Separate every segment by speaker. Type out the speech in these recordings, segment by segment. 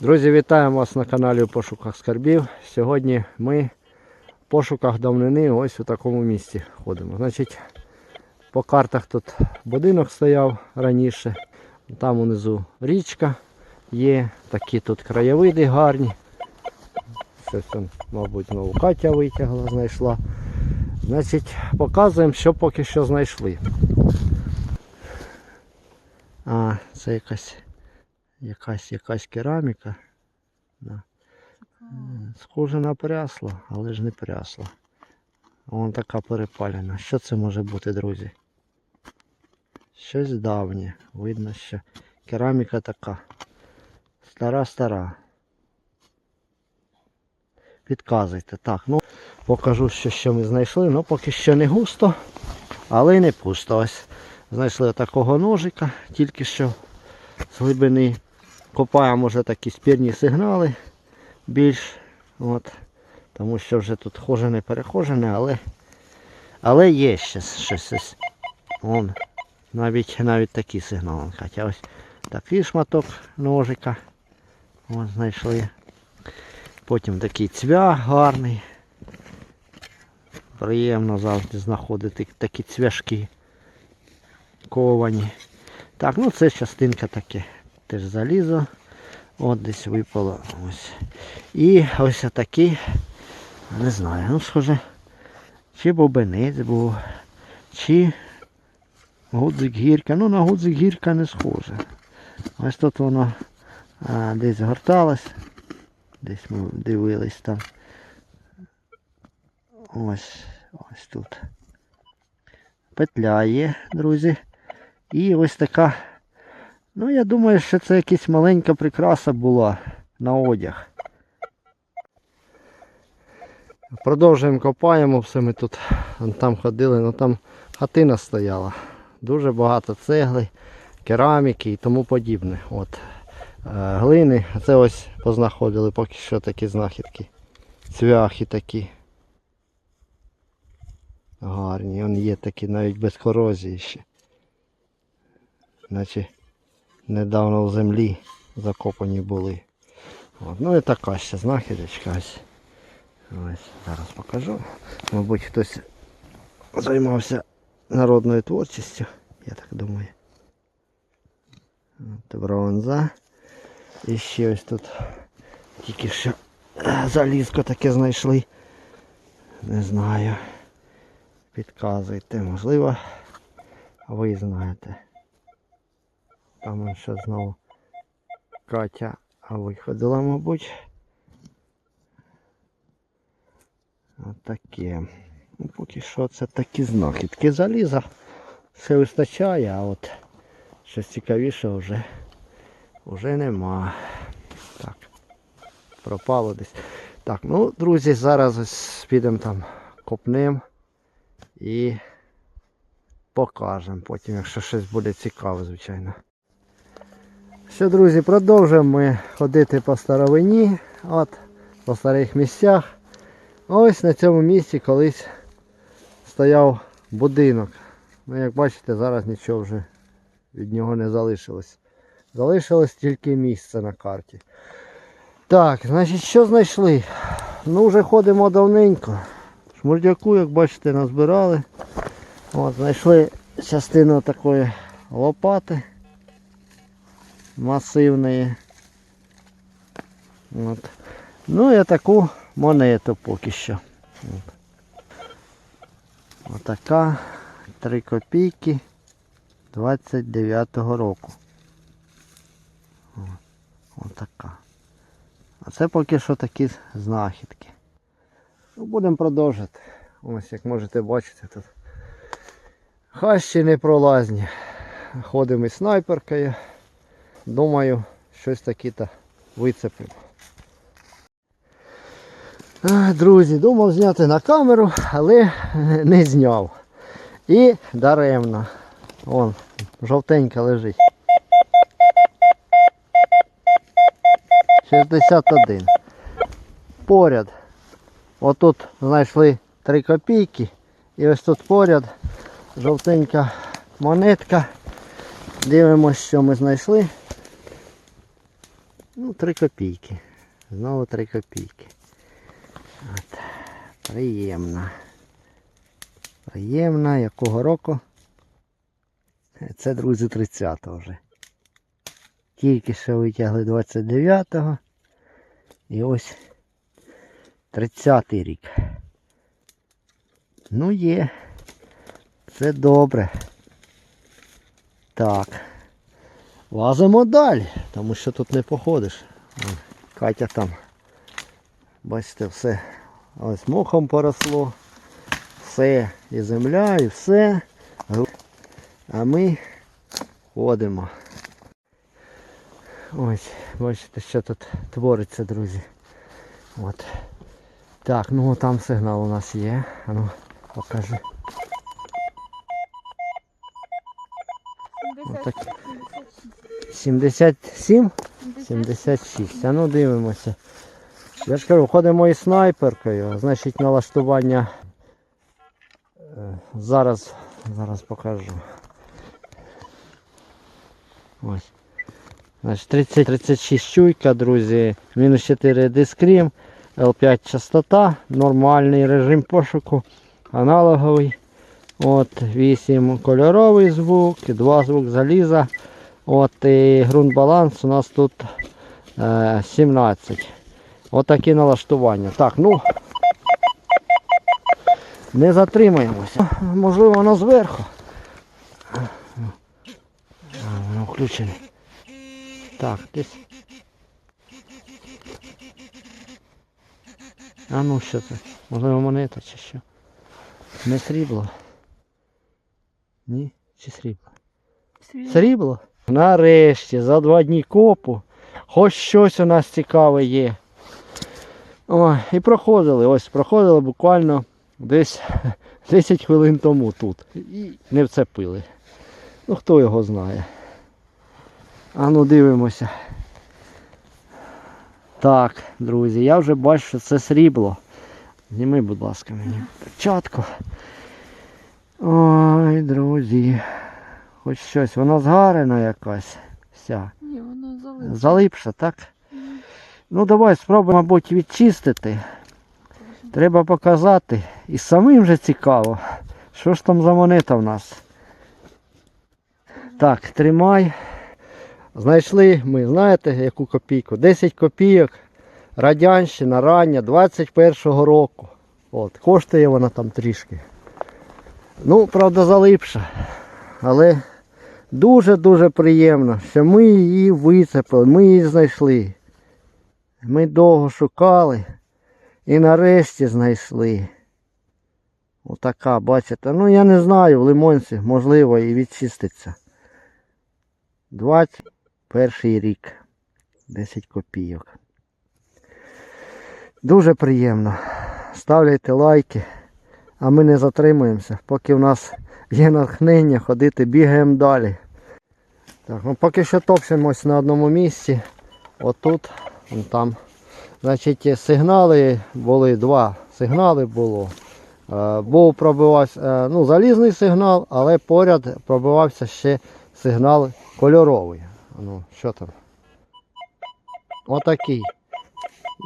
Speaker 1: Друзі, вітаємо вас на каналі у пошуках скарбів. Сьогодні ми в пошуках давнини ось у такому місці ходимо. Значить, по картах тут будинок стояв раніше. Там унизу річка є, такі тут краєвиди гарні. Там, мабуть, знову Катя витягла, знайшла. Значить, показуємо, що поки що знайшли. А, це якась якась якась кераміка. Да. Схоже на прясло, але ж не прясло. Вон така перепалена. Що це може бути, друзі? Щось давнє. Видно, що кераміка така. Стара-стара. Підказуйте. Так, ну покажу, що, що ми знайшли. Ну поки що не густо, але й не пусто. Ось знайшли такого ножика, тільки що з глибини. Копаємо вже такі спірні сигнали більш. От, тому що вже тут хожене перехожене, але але є ще щось. ось. Вон, навіть навіть такі сигнали. Хоча ось такий шматок ножика. Ось знайшли. Потім такий цвях гарний. Приємно завжди знаходити такі цвяшки ковані. Так, ну це частинка таке. Теж залізо. От десь випало. Ось. І ось такий, не знаю, ну схоже, чи бобинець був, чи гудзик гірка. Ну на гудзик гірка не схоже. Ось тут воно а, десь горталось. Десь ми дивились там. Ось, ось тут. Петля є, друзі. І ось така. Ну, я думаю, що це якась маленька прикраса була на одяг. Продовжуємо копаємо, все ми тут там ходили, ну там хатина стояла. Дуже багато цегли, кераміки і тому подібне. От. Е, глини. Це ось познаходили поки що такі знахідки. Цвяхи такі. Гарні. Вони є такі навіть без корозії ще. Наче недавно в землі закопані були. От. Ну і така ще знахідочка. Ось. Зараз покажу. Мабуть, хтось займався народною творчістю, я так думаю. От бронза. І ще ось тут тільки що е, залізко таке знайшли. Не знаю. Підказуйте, можливо, ви знаєте. Там ще знову Катя виходила, мабуть. Отаке. Ну, поки що це такі знахідки. Заліза все вистачає, а от щось цікавіше вже, вже нема. Так. Пропало десь. Так, ну, друзі, зараз ось підемо там копнем і покажемо потім, якщо щось буде цікаве, звичайно. Що, друзі, продовжуємо ми ходити по старовині, от, по старих місцях. Ось на цьому місці колись стояв будинок. Ну, як бачите, зараз нічого вже від нього не залишилось. Залишилось тільки місце на карті. Так, значить, що знайшли? Ну, вже ходимо давненько. Шмурдяку, як бачите, назбирали. От, знайшли частину такої лопати масивної. От. Ну і таку монету поки що. От. Отака 3 копійки 29-го року. Отака. А це поки що такі знахідки. Ну, будемо продовжувати. Ось як можете бачити тут. Хащі непролазні. Ходимо із снайперкою. Думаю, щось таке-то вицепимо. Друзі, думав зняти на камеру, але не зняв. І даремно. Вон, жовтенька лежить. 61. Поряд. Отут знайшли 3 копійки. І ось тут поряд жовтенька монетка. Дивимось, що ми знайшли. Ну, 3 копійки. Знову 3 копійки. От. Приємно. Приємно. Якого року? Це, друзі, 30-го вже. Тільки що витягли 29-го. І ось 30-й рік. Ну є. Це добре. Так. Лазимо далі, тому що тут не походиш. Катя там. Бачите, все ось мохом поросло. Все. І земля, і все. А ми ходимо. Ось, бачите, що тут твориться, друзі. От. Так, ну там сигнал у нас є. А ну, покажи. Отак. 77? 76. А ну дивимося. Я ж кажу, ходимо із снайперкою, значить налаштування. е, Зараз, зараз покажу. Ось. Значить 30, 36 чуйка, друзі. Мінус 4 дискрім, L5 частота, нормальний режим пошуку, аналоговий. От 8 кольоровий звук, 2 звук заліза. От і ґрунт баланс у нас тут е, 17. От налаштування. Так, ну не затримаємося. Можливо, воно зверху. А, воно включене. Так, десь. А ну що це? Можливо монета чи що? Не срібло. Ні? Чи срібло? Срібло? Нарешті, за два дні копу. Хоч щось у нас цікаве є. О, і проходили, ось проходили буквально десь 10 хвилин тому тут. І не вцепили. Ну хто його знає. А ну дивимося. Так, друзі, я вже бачу, що це срібло. Зніми, будь ласка, мені перчатку. Ой, друзі. Хоч щось, вона згарена якась. Вся.
Speaker 2: Ні, воно залишило.
Speaker 1: Залипша, так? Ну давай спробуємо, мабуть, відчистити. Треба показати. І самим вже цікаво. Що ж там за монета в нас? Так, тримай. Знайшли ми, знаєте, яку копійку? 10 копійок. Радянщина, рання, 21-го року. От, коштує вона там трішки. Ну, правда, залипша. Але дуже-дуже приємно, що ми її вицепили, ми її знайшли. Ми довго шукали і нарешті знайшли. Отака, бачите. Ну я не знаю, в лимонці, можливо, і відчиститься. 21 рік. 10 копійок. Дуже приємно. Ставляйте лайки, а ми не затримуємося, поки в нас є натхнення ходити, бігаємо далі. Так, ну поки що топчемось на одному місці. Отут, вон там. Значить, сигнали були два сигнали було. Е, був пробивався е, ну, залізний сигнал, але поряд пробивався ще сигнал кольоровий. Ну, що там? Отакий.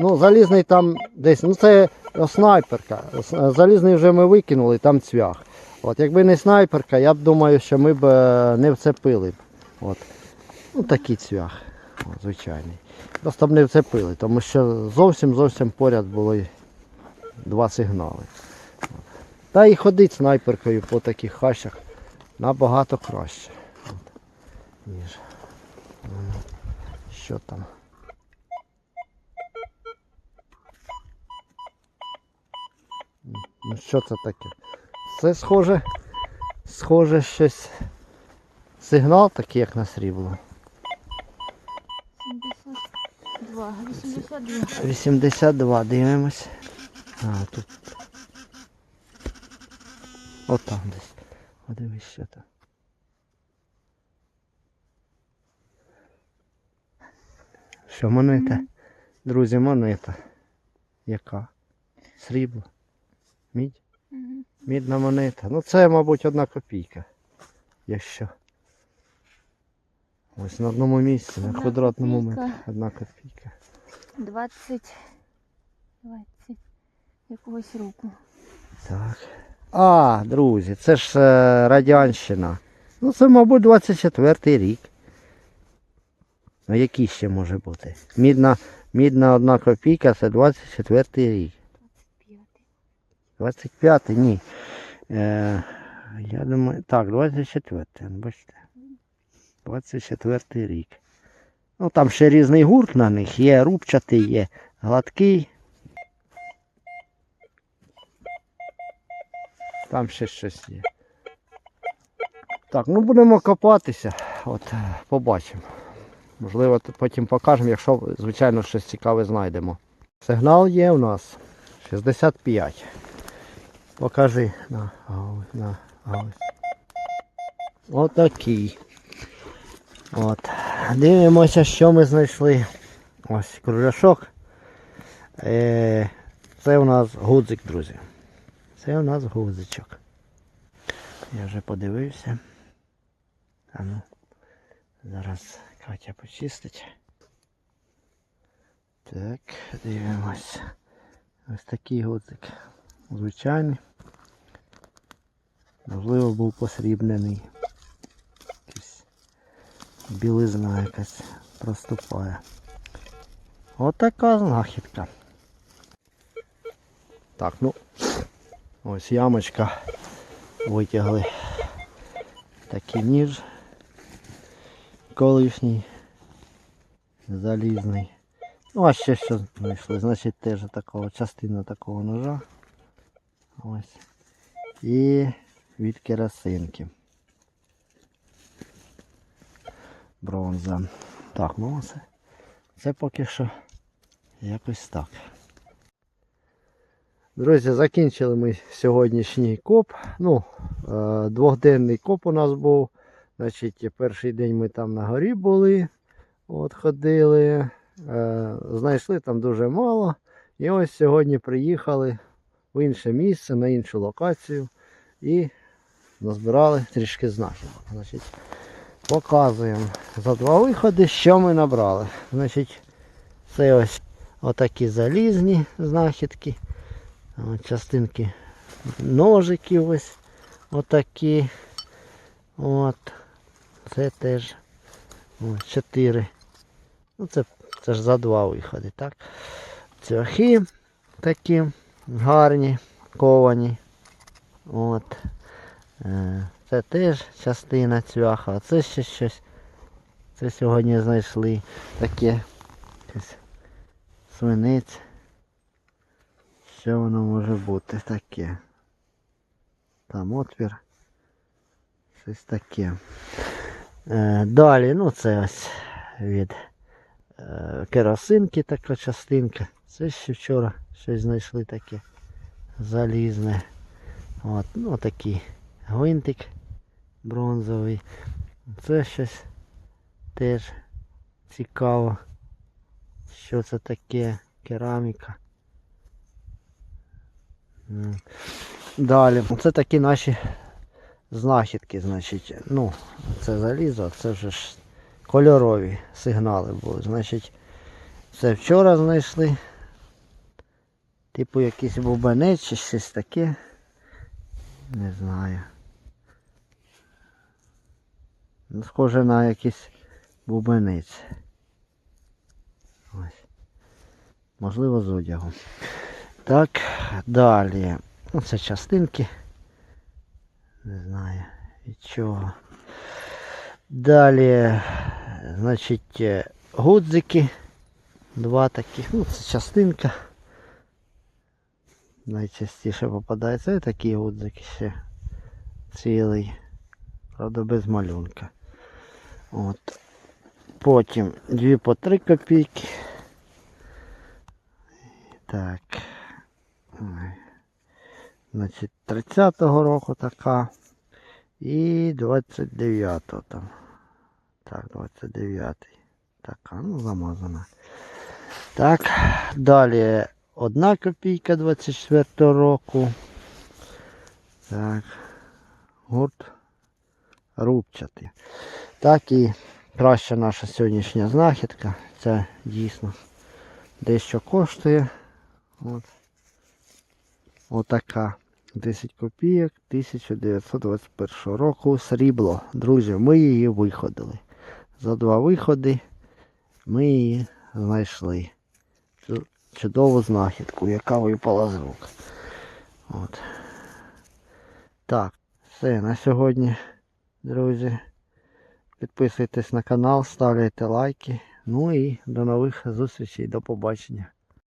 Speaker 1: Ну, залізний там десь, ну це снайперка. Залізний вже ми викинули, там цвях. От, якби не снайперка, я б думаю, що ми б е, не вцепили б. От. Ну такий цвях, звичайний. Просто б не вцепили, тому що зовсім зовсім поряд були два сигнали. Та і ходить снайперкою по таких хащах набагато краще. От. Ніж. Що там? Ну що це таке? Це схоже, схоже щось. Сигнал такий, як на срібло.
Speaker 2: 72. 82.
Speaker 1: 82, дивимось. А, тут. От там десь. Подивись, що там. Що монета?
Speaker 2: Мгм.
Speaker 1: Друзі, монета. Яка? Срібло. Мідь?
Speaker 2: Мгм.
Speaker 1: Мідна монета. Ну це, мабуть, одна копійка. Якщо. Ось на одному місці, на квадратному метрі. Одна копійка.
Speaker 2: 20. 20 якогось року.
Speaker 1: Так. А, друзі, це ж е, Радянщина. Ну це, мабуть, 24-й рік. А який ще може бути? Мідна, мідна одна копійка це 24-й рік.
Speaker 2: 25.
Speaker 1: 25-й, ні. Е, я думаю, так, 24-й, ну, бачите. 24-й рік. Ну там ще різний гурт на них. Є рубчатий, є гладкий. Там ще щось є. Так, ну будемо копатися. От, е, побачимо. Можливо, потім покажемо, якщо, звичайно, щось цікаве знайдемо. Сигнал є у нас 65. Покажи. На, ось, на, ось. Отакий. От. Дивимося, що ми знайшли. Ось кругляшок. Е, це у нас гудзик, друзі. Це у нас гудзичок. Я вже подивився. А ну, зараз Катя почистить. Так, дивимося. Ось такий гудзик. Звичайний. Можливо, був посрібнений. Білизна якась проступає. Отака знахідка. Так, ну ось ямочка. Витягли такий ніж колишній залізний. Ну, а ще що знайшли. Значить теж такого частина такого ножа. Ось. І від керосинки. Бронза. Так, ну це, це поки що якось так. Друзі, закінчили ми сьогоднішній коп. Ну, е, двохденний коп у нас був. Значить, перший день ми там на горі були, от ходили, е, знайшли там дуже мало. І ось сьогодні приїхали в інше місце, на іншу локацію і назбирали трішки знахідок. Значить, показуємо за два виходи, що ми набрали. Значить, це ось отакі залізні знахідки. Частинки ножиків ось отакі. От. Це теж ось, чотири. Ну це, це ж за два виходи, так? Цвяхи такі гарні, ковані. От. Це теж частина цвяха, а це ще щось. Це сьогодні знайшли таке якесь свинець. Що воно може бути таке? Там отвір. Щось таке. Е, далі, ну це ось від е, керосинки така частинка. Це ще вчора щось знайшли таке залізне. От, ну такий гвинтик бронзовий. Це щось теж цікаво. Що це таке? Кераміка. Далі. Це такі наші знахідки, значить. Ну, це залізо, це вже ж кольорові сигнали були. Значить, це вчора знайшли. Типу якийсь бубенець чи щось таке. Не знаю. Схоже на якийсь бубенець. Ось. Можливо, з одягу. Так, далі. Ну, це частинки. Не знаю від чого. Далі, значить, е, гудзики. Два таких. Ну, це частинка. Найчастіше попадається і такі гудзики ще цілий. Правда, без малюнка. От. Потім дві по три копійки. Так. Значить, 30-го року така. І 29-го там. Так, 29-й. Така, ну замазана. Так, далі одна копійка 24-го року. Так. Гурт рубчатий. Так і краща наша сьогоднішня знахідка. Це дійсно дещо коштує. От. Отака. 10 копійок 1921 року срібло. Друзі, ми її виходили. За два виходи ми її знайшли. Чу- Чудову знахідку, яка випала з рук. От. Так, все на сьогодні, друзі. Підписуйтесь на канал, ставляйте лайки. Ну і до нових зустрічей, до побачення.